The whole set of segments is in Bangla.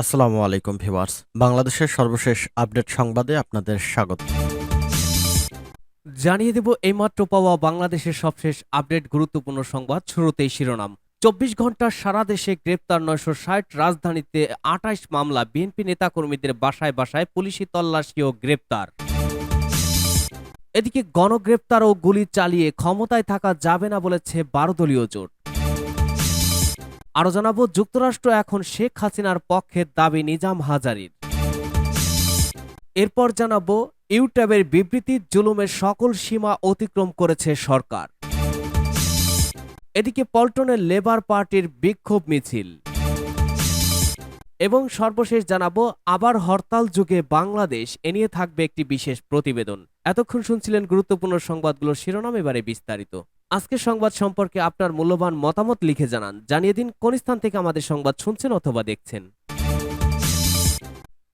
আসসালামু আলাইকুম ভিউয়ার্স। বাংলাদেশের সর্বশেষ আপডেট সংবাদে আপনাদের স্বাগত। জানিয়ে দেব এইমাত্র পাওয়া বাংলাদেশের সবশেষ আপডেট গুরুত্বপূর্ণ সংবাদ শুরুতেই শিরোনাম। চব্বিশ ঘণ্টা সারা দেশে গ্রেপ্তার নয়শো ষাট রাজধানীতে আটাইশ মামলা, বিএনপি নেতাকর্মীদের বাসায় বাসায় পুলিশি তল্লাশি ও গ্রেপ্তার। এদিকে গণগ্রেপ্তার ও গুলি চালিয়ে ক্ষমতায় থাকা যাবে না বলেছে বারো দলীয় জোট। আরও জানাব, যুক্তরাষ্ট্র এখন শেখ হাসিনার পক্ষে দাবি নিজাম হাজারির। এরপর জানাব ইউট্যাবের বিবৃতি জুলুমের সকল সীমা অতিক্রম করেছে সরকার। এদিকে পল্টনের লেবার পার্টির বিক্ষোভ মিছিল। এবং সর্বশেষ জানাব, আবার হরতাল যুগে বাংলাদেশ এ নিয়ে থাকবে একটি বিশেষ প্রতিবেদন। এতক্ষণ শুনছিলেন গুরুত্বপূর্ণ সংবাদগুলোর শিরোনাম, এবারে বিস্তারিত। আজকের সংবাদ সম্পর্কে আপনার মূল্যবান মতামত লিখে জানান। জানিয়ে দিন, কোন স্থান থেকে আমাদের সংবাদ শুনছেন অথবা দেখছেন।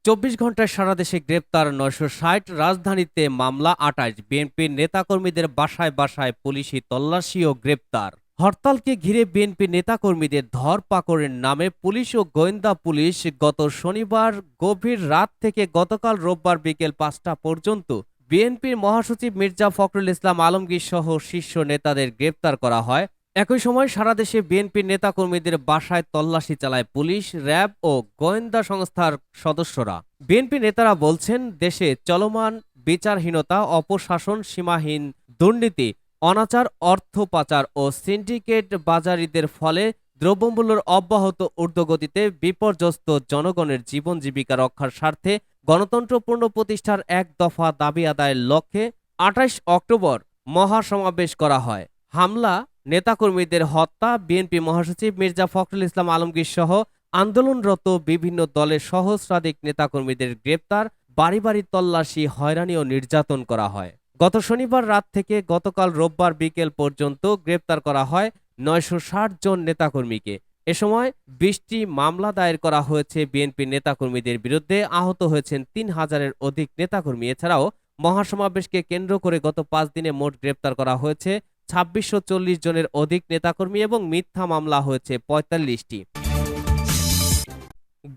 চব্বিশ ঘন্টায় সারা দেশে গ্রেপ্তার নয়শো ষাট রাজধানীতে মামলা আটাইশ বিএনপির নেতাকর্মীদের বাসায় বাসায় পুলিশি তল্লাশি ও গ্রেপ্তার। হরতালকে ঘিরে বিএনপি নেতাকর্মীদের ধরপাকড়ের নামে পুলিশ ও গোয়েন্দা পুলিশ গত শনিবার গভীর রাত থেকে গতকাল রোববার বিকেল পাঁচটা পর্যন্ত বিএনপির মহাসচিব মির্জা ফখরুল ইসলাম আলমগীর সহ শীর্ষ নেতাদের গ্রেপ্তার করা হয়। একই সময় সারা দেশে বিএনপির নেতাকর্মীদের বাসায় তল্লাশি চালায় পুলিশ, র্যাব ও গোয়েন্দা সংস্থার সদস্যরা। বিএনপি নেতারা বলছেন, দেশে চলমান বিচারহীনতা, অপশাসন সীমাহীন দুর্নীতি, অনাচার, অর্থ পাচার ও সিন্ডিকেট বাজারিদের ফলে দ্রব্যমূল্যের অব্যাহত ঊর্ধ্বগতিতে বিপর্যস্ত জনগণের জীবন জীবিকা রক্ষার স্বার্থে গণতন্ত্র পূর্ণ প্রতিষ্ঠার এক দফা দাবি আদায়ের লক্ষ্যে আঠাইশ অক্টোবর মহাসমাবেশ করা হয়। হামলা, নেতাকর্মীদের হত্যা, বিএনপি মহাসচিব মির্জা ফখরুল ইসলাম আলমগীর সহ আন্দোলনরত বিভিন্ন দলের সহস্রাধিক নেতাকর্মীদের গ্রেপ্তার বাড়ি বাড়ি তল্লাশি, হয়রানি ও নির্যাতন করা হয়। গত শনিবার রাত থেকে গতকাল রোববার বিকেল পর্যন্ত গ্রেপ্তার করা হয় নয়শো ষাট জন নেতাকর্মীকে। এ সময় বিশটি মামলা দায়ের করা হয়েছে বিএনপি নেতাকর্মীদের বিরুদ্ধে। আহত হয়েছেন তিন হাজারের অধিক নেতাকর্মী। এছাড়াও মহাসমাবেশকে কেন্দ্র করে গত পাঁচ দিনে মোট গ্রেপ্তার করা হয়েছে ছাব্বিশশো চল্লিশ জনের অধিক নেতাকর্মী এবং মিথ্যা মামলা হয়েছে পঁয়তাল্লিশটি।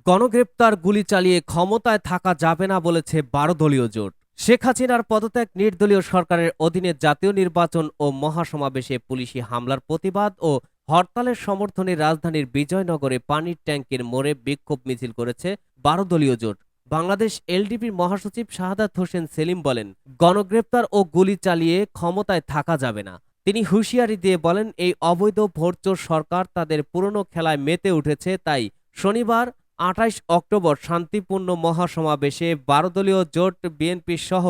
গণগ্রেপ্তার গুলি চালিয়ে ক্ষমতায় থাকা যাবে না বলেছে বারো দলীয় জোট। শেখ হাসিনার পদত্যাগ নির্দলীয় সরকারের অধীনে জাতীয় নির্বাচন ও মহাসমাবেশে পুলিশি হামলার প্রতিবাদ ও হরতালের সমর্থনে রাজধানীর বিজয়নগরে পানির ট্যাঙ্কের মোড়ে বিক্ষোভ মিছিল করেছে বারো দলীয় জোট। বাংলাদেশ এলডিপির মহাসচিব শাহাদাত হোসেন সেলিম বলেন, গণগ্রেপ্তার ও গুলি চালিয়ে ক্ষমতায় থাকা যাবে না। তিনি হুঁশিয়ারি দিয়ে বলেন, এই অবৈধ ভোটচোর সরকার তাদের পুরনো খেলায় মেতে উঠেছে, তাই শনিবার আঠাইশ অক্টোবর শান্তিপূর্ণ মহাসমাবেশে বারো দলীয় জোট, বিএনপি সহ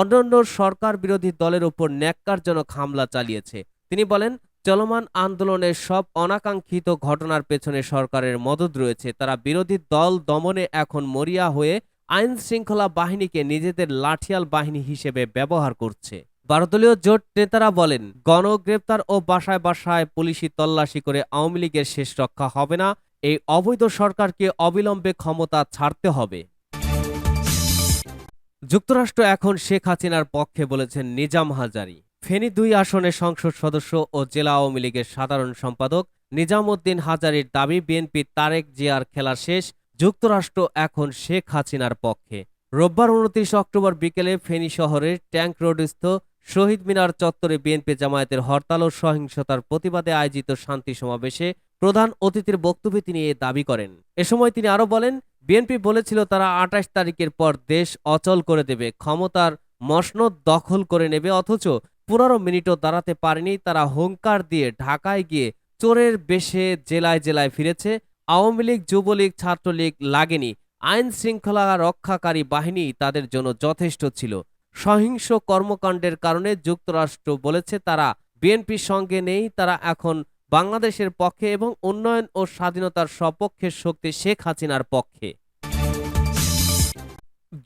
অন্যান্য সরকার বিরোধী দলের উপর ন্যাক্কারজনক হামলা চালিয়েছে। তিনি বলেন চলমান আন্দোলনের সব অনাকাঙ্ক্ষিত ঘটনার পেছনে সরকারের মদত রয়েছে। তারা বিরোধী দল দমনে এখন মরিয়া হয়ে আইন শৃঙ্খলা বাহিনীকে নিজেদের লাঠিয়াল বাহিনী হিসেবে ব্যবহার করছে। ভারতীয় জোট নেতারা বলেন, গণগ্রেপ্তার ও বাসায় বাসায় পুলিশি তল্লাশি করে আওয়ামী লীগের শেষ রক্ষা হবে না। এই অবৈধ সরকারকে অবিলম্বে ক্ষমতা ছাড়তে হবে। যুক্তরাষ্ট্র এখন শেখ হাসিনার পক্ষে বলেছেন, নিজাম হাজারি। ফেনী দুই আসনের সংসদ সদস্য ও জেলা আওয়ামী লীগের সাধারণ সম্পাদক নিজামউদ্দিন হাজারির দাবি, বিএনপি তারেক জিয়ার খেলা শেষ, যুক্তরাষ্ট্র এখন শেখ হাসিনার পক্ষে। রোববার উনত্রিশ অক্টোবর বিকেলে ফেনী শহরের ট্যাঙ্ক রোডস্থ শহীদ মিনার চত্বরে বিএনপি জামায়াতের হরতাল ও সহিংসতার প্রতিবাদে আয়োজিত শান্তি সমাবেশে প্রধান অতিথির বক্তব্যে তিনি এ দাবি করেন। এ সময় তিনি আরও বলেন, বিএনপি বলেছিল তারা আঠাশ তারিখের পর দেশ অচল করে দেবে, ক্ষমতার মসনদ দখল করে নেবে, অথচ পনেরো মিনিটও দাঁড়াতে পারেনি। তারা হুঙ্কার দিয়ে ঢাকায় গিয়ে চোরের বেশে জেলায় জেলায় ফিরেছে। আওয়ামী লীগ, যুবলীগ, ছাত্রলীগ লাগেনি। আইন শৃঙ্খলা রক্ষাকারী বাহিনী তাদের জন্য যথেষ্ট ছিল। সহিংস কর্মকাণ্ডের কারণে যুক্তরাষ্ট্র বলেছে তারা বিএনপির সঙ্গে নেই। তারা এখন বাংলাদেশের পক্ষে এবং উন্নয়ন ও স্বাধীনতার সপক্ষের শক্তি শেখ হাসিনার পক্ষে।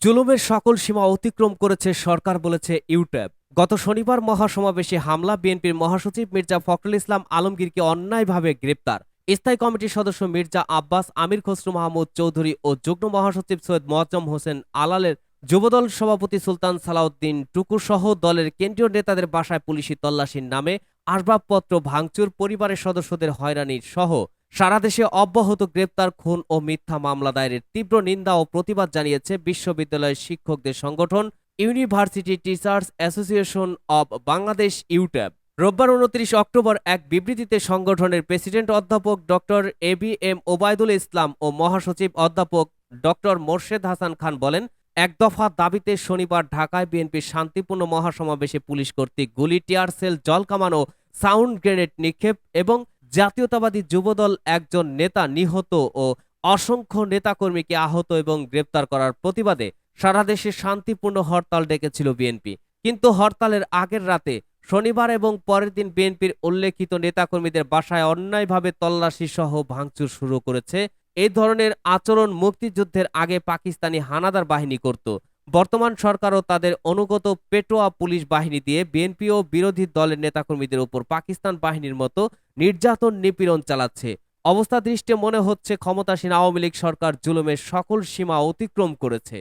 জুলুমের সকল সীমা অতিক্রম করেছে সরকার, বলেছে ইউট্যাব গত শনিবার মহাসমাবেশে হামলা, বিএনপির মহাসচিব মির্জা ফখরুল ইসলাম আলমগীরকে অন্যায়ভাবে গ্রেপ্তার। স্থায়ী কমিটির সদস্য মির্জা আব্বাস, আমির খসরু মাহমুদ চৌধুরী ও যুগ্ম মহাসচিব সৈয়দ মোয়াজ্জম হোসেন আলালের যুবদল সভাপতি সুলতান সালাউদ্দিন টুকু সহ দলের কেন্দ্রীয় নেতাদের বাসায় পুলিশি তল্লাশির নামে আসবাবপত্র ভাঙচুর, পরিবারের সদস্যদের হয়রানির সহ সারা দেশে অব্যাহত গ্রেপ্তার, খুন ও মিথ্যা মামলা দায়েরের তীব্র নিন্দা ও প্রতিবাদ জানিয়েছে বিশ্ববিদ্যালয়ের শিক্ষকদের সংগঠন university teachers association of Bangladesh UTAB রোববার উনত্রিশ অক্টোবর এক বিবৃতিতে সংগঠনের প্রেসিডেন্ট অধ্যাপক doctor A B M Obaidul Islam ও মহাসচিব অধ্যাপক ডক্টর মোর্শেদ হাসান খান বলেন, এক দফা দাবিতে শনিবার ঢাকায় বিএনপির শান্তিপূর্ণ মহাসমাবেশে পুলিশ কর্তৃক গুলি, টিয়ার সেল, জল কামানো সাউন্ড গ্রেনেড নিক্ষেপ এবং জাতীয়তাবাদী যুবদল একজন নেতা নিহত ও অসংখ্য নেতাকর্মীকে আহত এবং গ্রেপ্তার করার প্রতিবাদে সারা দেশে শান্তিপূর্ণ হরতাল ডেকেছিল বিএনপি। কিন্তু হরতালের আগের রাতে শনিবার এবং পরের দিন বিএনপির উল্লেখিত নেতাকর্মীদের বাসায় অন্যায়ভাবে তল্লাশি সহ ভাঙচুর শুরু করেছে। এই ধরনের আচরণ মুক্তিযুদ্ধের আগে পাকিস্তানি হানাদার বাহিনী করত। বর্তমান সরকারও তাদের অনুগত পেটোয়া পুলিশ বাহিনী দিয়ে বিএনপি ও বিরোধী দলের নেতাকর্মীদের উপর পাকিস্তান বাহিনীর মতো নির্যাতন নিপীড়ন চালাচ্ছে। অবস্থা দৃষ্টে মনে হচ্ছে ক্ষমতাসীন আওয়ামী লীগ সরকার জুলুমের সকল সীমা অতিক্রম করেছে।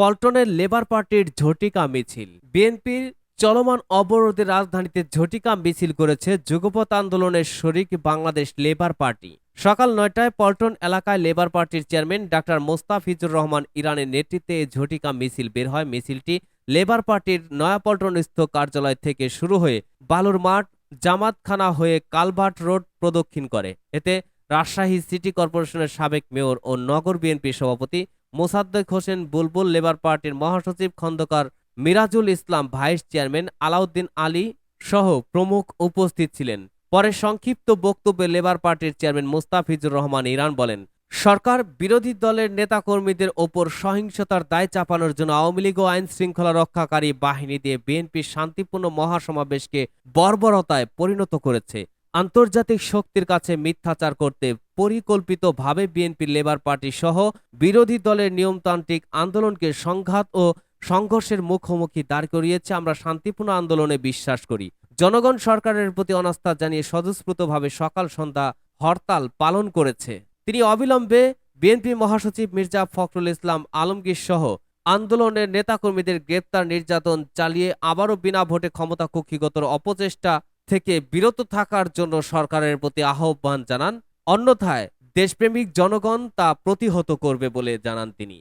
পল্টনের লেবার পার্টির ঝটিকা মিছিল। বিএনপির চলমান অবরোধে রাজধানীতে ঝটিকা মিছিল করেছে যুগপৎ আন্দোলনের শরিক বাংলাদেশ লেবার পার্টি। সকাল নয়টায় পল্টন এলাকায় লেবার পার্টির চেয়ারম্যান ডাক্তার মোস্তাফিজুর রহমান ইরানের নেতৃত্বে এই ঝটিকা মিছিল বের হয়। মিছিলটি লেবার পার্টির নয়া নয়াপল্টনস্থ কার্যালয় থেকে শুরু হয়ে বালুর মাঠ জামাতখানা হয়ে কালভার্ট রোড প্রদক্ষিণ করে। এতে রাজশাহী সিটি কর্পোরেশনের সাবেক মেয়র ও নগর বিএনপি সভাপতি মোসাদ্দেক হোসেন বুলবুল লেবার পার্টির মহাসচিব, খন্দকার মিরাজুল ইসলাম ভাইস চেয়ারম্যান আলাউদ্দিন আলী সহ প্রমুখ উপস্থিত ছিলেন। পরে সংক্ষিপ্ত বক্তব্যে লেবার পার্টির চেয়ারম্যান মুস্তাফিজুর রহমান ইরান বলেন, সরকার বিরোধী দলের নেতাকর্মীদের ওপর সহিংসতার দায় চাপানোর জন্য আওয়ামী লীগ ও আইন শৃঙ্খলা রক্ষাকারী বাহিনী দিয়ে বিএনপির শান্তিপূর্ণ মহাসমাবেশকে বর্বরতায় পরিণত করেছে। আন্তর্জাতিক শক্তির কাছে মিথ্যাচার করতে পরিকল্পিতভাবে বিএনপি লেবার পার্টি সহ বিরোধী দলের নিয়মতান্ত্রিক আন্দোলনকে সংঘাত ও সংঘর্ষের মুখোমুখি দাঁড় করিয়েছে। আমরা শান্তিপূর্ণ আন্দোলনে বিশ্বাস করি। জনগণ সরকারের প্রতি অনাস্থা জানিয়ে স্বতঃস্ফূর্তভাবে সকাল সন্ধ্যা হরতাল পালন করেছে। তিনি অবিলম্বে বিএনপি মহাসচিব মির্জা ফখরুল ইসলাম আলমগীর সহ আন্দোলনের নেতাকর্মীদের গ্রেপ্তার নির্যাতন চালিয়ে আবারও বিনা ভোটে ক্ষমতা কক্ষিগতর অপচেষ্টা থেকে বিরত থাকার জন্য সরকারের প্রতি আহ্বান জানান। অন্যথায় দেশপ্রেমিক জনগণ তা প্রতিহত করবে বলে জানান তিনি।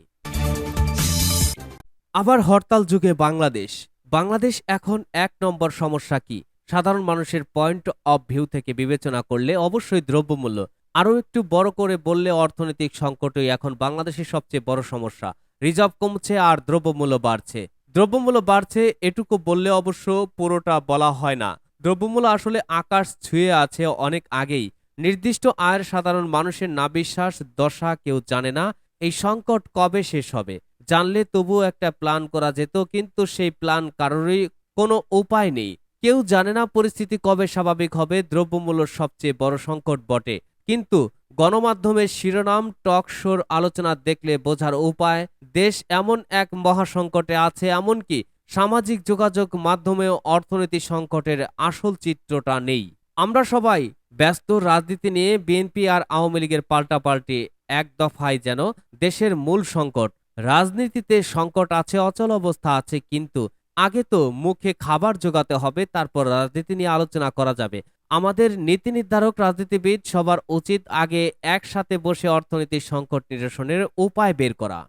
আবার হরতাল যুগে বাংলাদেশ। বাংলাদেশ এখন এক নম্বর সমস্যা কি? সাধারণ মানুষের পয়েন্ট অফ ভিউ থেকে বিবেচনা করলে অবশ্যই দ্রব্যমূল্য। আরও একটু বড় করে বললে অর্থনৈতিক সংকটই এখন বাংলাদেশের সবচেয়ে বড় সমস্যা। রিজার্ভ কমছে আর দ্রব্যমূল্য বাড়ছে। দ্রব্যমূল্য বাড়ছে এটুকু বললে অবশ্য পুরোটা বলা হয় না। দ্রব্যমূল্য আসলে আকাশ ছুঁয়ে আছে অনেক আগেই। নির্দিষ্ট আয়ের সাধারণ মানুষের না বিশ্বাস দশা কেউ জানে না এই সংকট কবে শেষ হবে। জানলে তবুও একটা প্ল্যান করা যেত, কিন্তু সেই প্ল্যান কারোরই কোনো উপায় নেই। কেউ জানে না পরিস্থিতি কবে স্বাভাবিক হবে, দ্রব্যমূল্য সবচেয়ে বড় সংকট বটে। কিন্তু গণমাধ্যমের শিরোনাম, টক শোর আলোচনা দেখলে বোঝার উপায়, দেশ এমন এক মহাসংকটে আছে, এমনকি সামাজিক যোগাযোগ মাধ্যমেও অর্থনীতি সংকটের আসল চিত্রটা নেই। আমরা সবাই ব্যস্ত রাজনীতি নিয়ে বিএনপি আর আওয়ামী লীগের পাল্টাপাল্টি এক দফায় যেন দেশের মূল সংকট। রাজনীতিতে সংকট আছে, অচল অবস্থা আছে, কিন্তু আগে তো মুখে খাবার জোগাতে হবে, তারপর রাজনীতি নিয়ে আলোচনা করা যাবে। আমাদের নীতি নির্ধারক রাজনীতিবিদ সবার উচিত আগে একসাথে বসে অর্থনীতির সংকট নিরসনের উপায় বের করা।